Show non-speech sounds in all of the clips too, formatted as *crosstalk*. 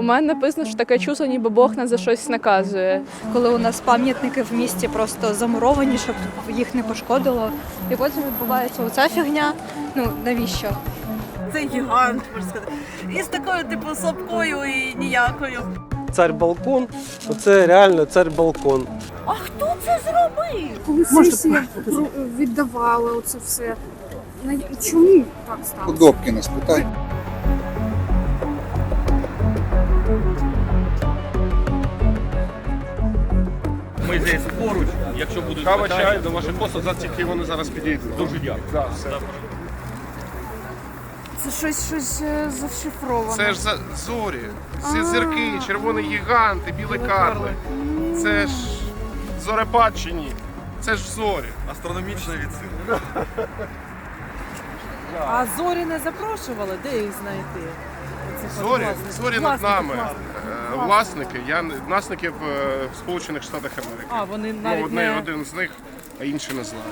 У мене написано, що таке чувство, ніби Бог нас за щось наказує. коли у нас пам'ятники в місті просто замуровані, щоб їх не пошкодило. І потім відбувається оця фігня. Ну навіщо? Це гігант, можна сказати. І з такою, типу, слабкою і ніякою. Цар балкон, це реально цар балкон. А хто це зробив? Коли сесія віддавала оце все. Чому так сталося? Добкіна спитай. Ми здесь поруч, якщо будуть Кава, питання. чай до ваших послуг, за тільки вони зараз підійдуть. Дуже дякую. Да, все. Це щось щось е, зашифровано. Це ж за зорі, ці зірки, червоні гіганти, білі карли. Це ж зорепадчині. Це ж зорі. Астрономічна відсилка. А зорі не запрошували, де їх знайти? Оцих от Зорі, власників. зорі над Власників, нами. власників. Е, Власники, я не- власники в е, в Сполучених Штатах Америки. А, вони Ну, навіть одне, не... один з них, а інший не знаю.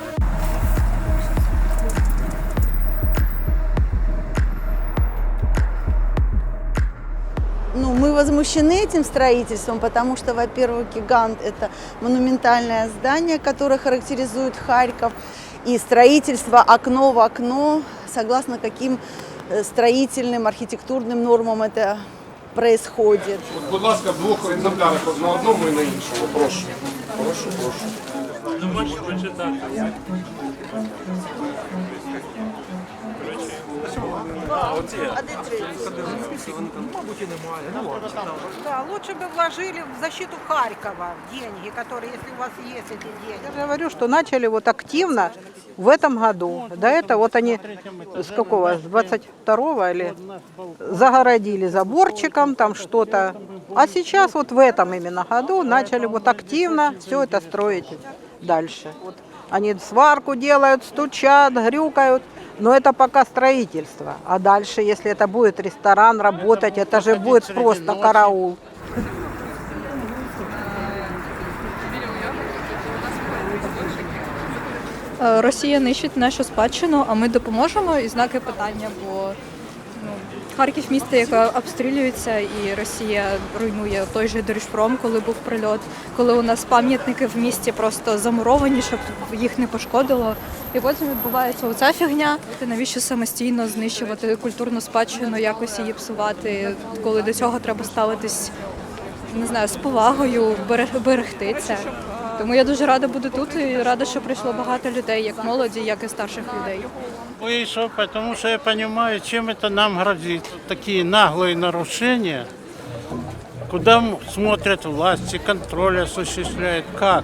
Ну, мы возмущены этим строительством, потому что, во-первых, гигант – это монументальное здание, которое характеризует Харьков, и строительство окно в окно, согласно каким э, строительным, архитектурным нормам это происходит. От, будь ласка, в двох екземплярах на одному і на іншому. Прошу. Прошу, прошу. Да, лучше бы вложили в защиту Харькова деньги, которые, если у вас есть эти деньги. Я же говорю, что начали вот активно в этом году. До этого вот они с какого, с 22 или загородили заборчиком там что-то. А сейчас вот в этом именно году начали вот активно все это строить дальше. Вот они сварку делают, стучат, грюкают. Но это пока строительство. А дальше, если это будет ресторан работать, это же будет просто караул. Е, Росія нищить нашу спадщину, а ми допоможемо і знаки питання, бо ну, Харків місто, яке обстрілюється, і Росія руйнує той же Держпром, коли був прильот, коли у нас пам'ятники в місті просто замуровані, щоб їх не пошкодило. І потім відбувається оця фігня. Ти навіщо самостійно знищувати культурну спадщину, якось її псувати, коли до цього треба ставитись не знаю, з повагою берег- берегти це. Тому я дуже рада бути тут і рада, що прийшло багато людей, як молоді, як і старших людей. Вышел, потому что я понимаю, чем это нам грозит. Такие наглые нарушения, куда м- смотрят власти, контроль осуществляют, как?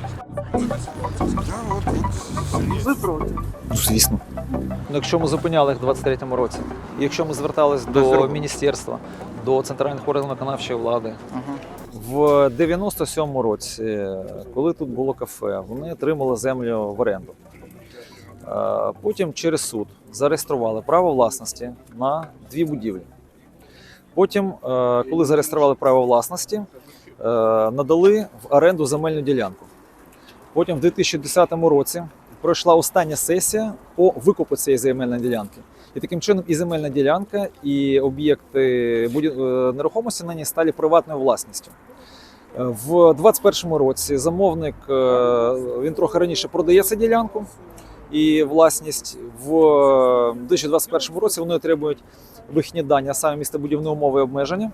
Ну, звісно. Ну, Якщо ми зупиняли їх в 23-му році, і якщо ми звертались до міністерства, до центральних органів виконавчої влади, в 97-му році, коли тут було кафе, вони отримали землю в оренду. Потім через суд зареєстрували право власності на дві будівлі. Потім, коли зареєстрували право власності, надали в оренду земельну ділянку. Потім в 2010 році пройшла остання сесія по викупу цієї земельної ділянки. І таким чином і земельна ділянка, і об'єкти е, нерухомості на ній стали приватною власністю. В 2021 році замовник е, він трохи раніше продає цю ділянку, і власність в 2021 році вони отримують вихідні дані, а саме містобудівні умови і обмеження,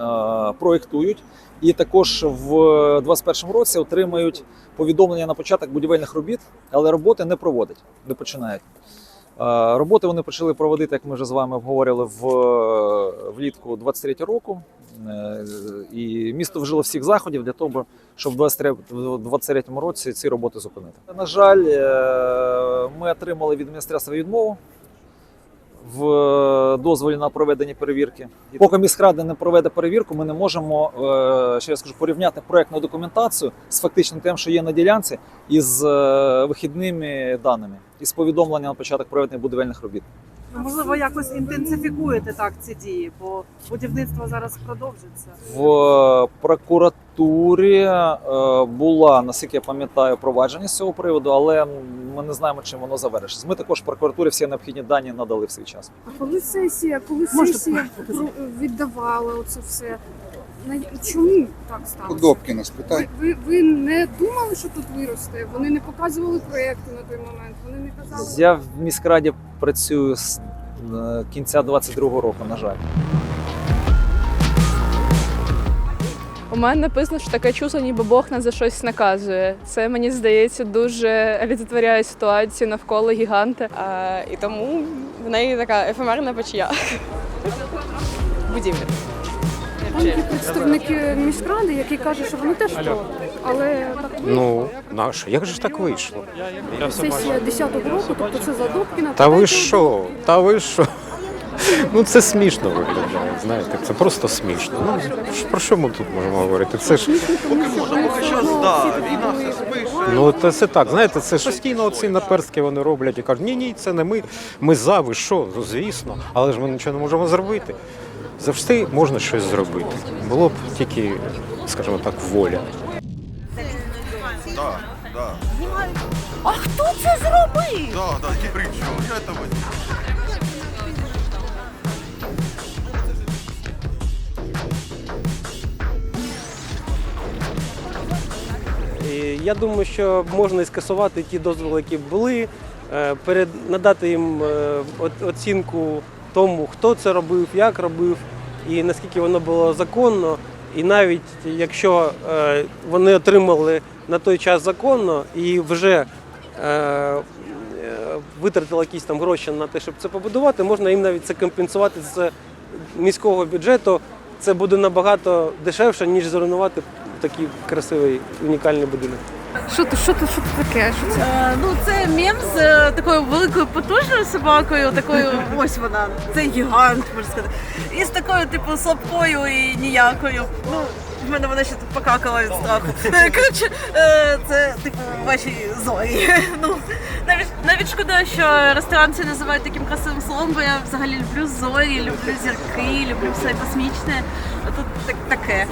е, проєктують. І також в 2021 році отримають повідомлення на початок будівельних робіт, але роботи не проводять, не починають. Е, Роботи вони почали проводити, як ми вже з вами обговорювали, в влітку 23 року. Е, І місто вжило всіх заходів для того, щоб в 23 в 23 році ці роботи зупинити. На жаль, е, ми отримали від міністерства відмову в дозволі на проведення перевірки. Поки міськрада не проведе перевірку, ми не можемо е, ще раз скажу, порівняти проектну документацію з фактичним тим, що є на ділянці, із е, вихідними даними, із повідомленням на початок проведення будівельних робіт. Можливо, якось інтенсифікуєте так ці дії, бо будівництво зараз продовжиться. В прокуратурі е, була, наскільки я пам'ятаю, провадження з цього приводу, але ми не знаємо, чим воно завершиться. Ми також прокуратурі всі необхідні дані надали в свій час. А коли сесія, коли Можна сесія віддавала оце все, на- чому так сталося? Добкіна Ви, спитай. ви, ви не думали, що тут виросте? Вони не показували проєкти на той момент. Вони не казали. Я в міськраді працюю з е, кінця 22-го року, на жаль. У мене написано, що таке чувство, ніби Бог нас за щось наказує. Це мені здається дуже олицетворяє ситуацію навколо гіганта. А, і тому в неї така ефемерна печія. Будівля. Там представники міськради, які кажуть, що вони теж проти. Але так Ну, нащо? Як же ж так вийшло? сесія 10-го року, тобто це за Добкіна. Та ви що? Та ви що? Ну це смішно виглядає, знаєте, це просто смішно. Ну про що ми тут можемо говорити? Це ж ну це, це так, знаєте, це ж постійно оці наперстки вони роблять і кажуть, ні, ні, це не ми. Ми за, ви що? Ну звісно, але ж ми нічого не можемо зробити. Завжди можна щось зробити. Було б тільки, скажімо так, воля. Да, да. А хто це зробив? Да, да, не при чому. Я это І я думаю, що можна і скасувати ті дозволи, які були, е, перед надати їм е, оцінку тому, хто це робив, як робив, і наскільки воно було законно. І навіть якщо е, вони отримали на той час законно і вже е, витратили якісь там гроші на те, щоб це побудувати, можна їм навіть це компенсувати з міського бюджету. Це буде набагато дешевше, ніж зруйнувати такий красивий унікальний будинок. Що ти, що ти, що це таке? Що це? Е, ну, це мем з е, такою великою потужною собакою, такою ось вона, це гігант, можна сказати. І з такою, типу, слабкою і ніякою. Ну, в мене вона ще тут покакала від страху. *laughs* Коротше, е, це типу ваші зорі. *laughs* Ну, навіть, навіть шкода, що ресторан це називають таким красивим словом, бо я взагалі люблю зорі, люблю зірки, люблю все космічне. А тут так, таке.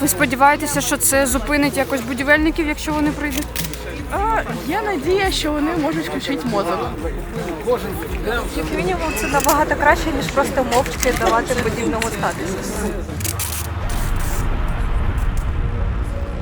Ви сподіваєтеся, що це зупинить якось будівельників, якщо вони прийдуть? А, Є надія, що вони можуть включити мозок. Як мінімум, це набагато краще, ніж просто мовчки давати подібному статусу.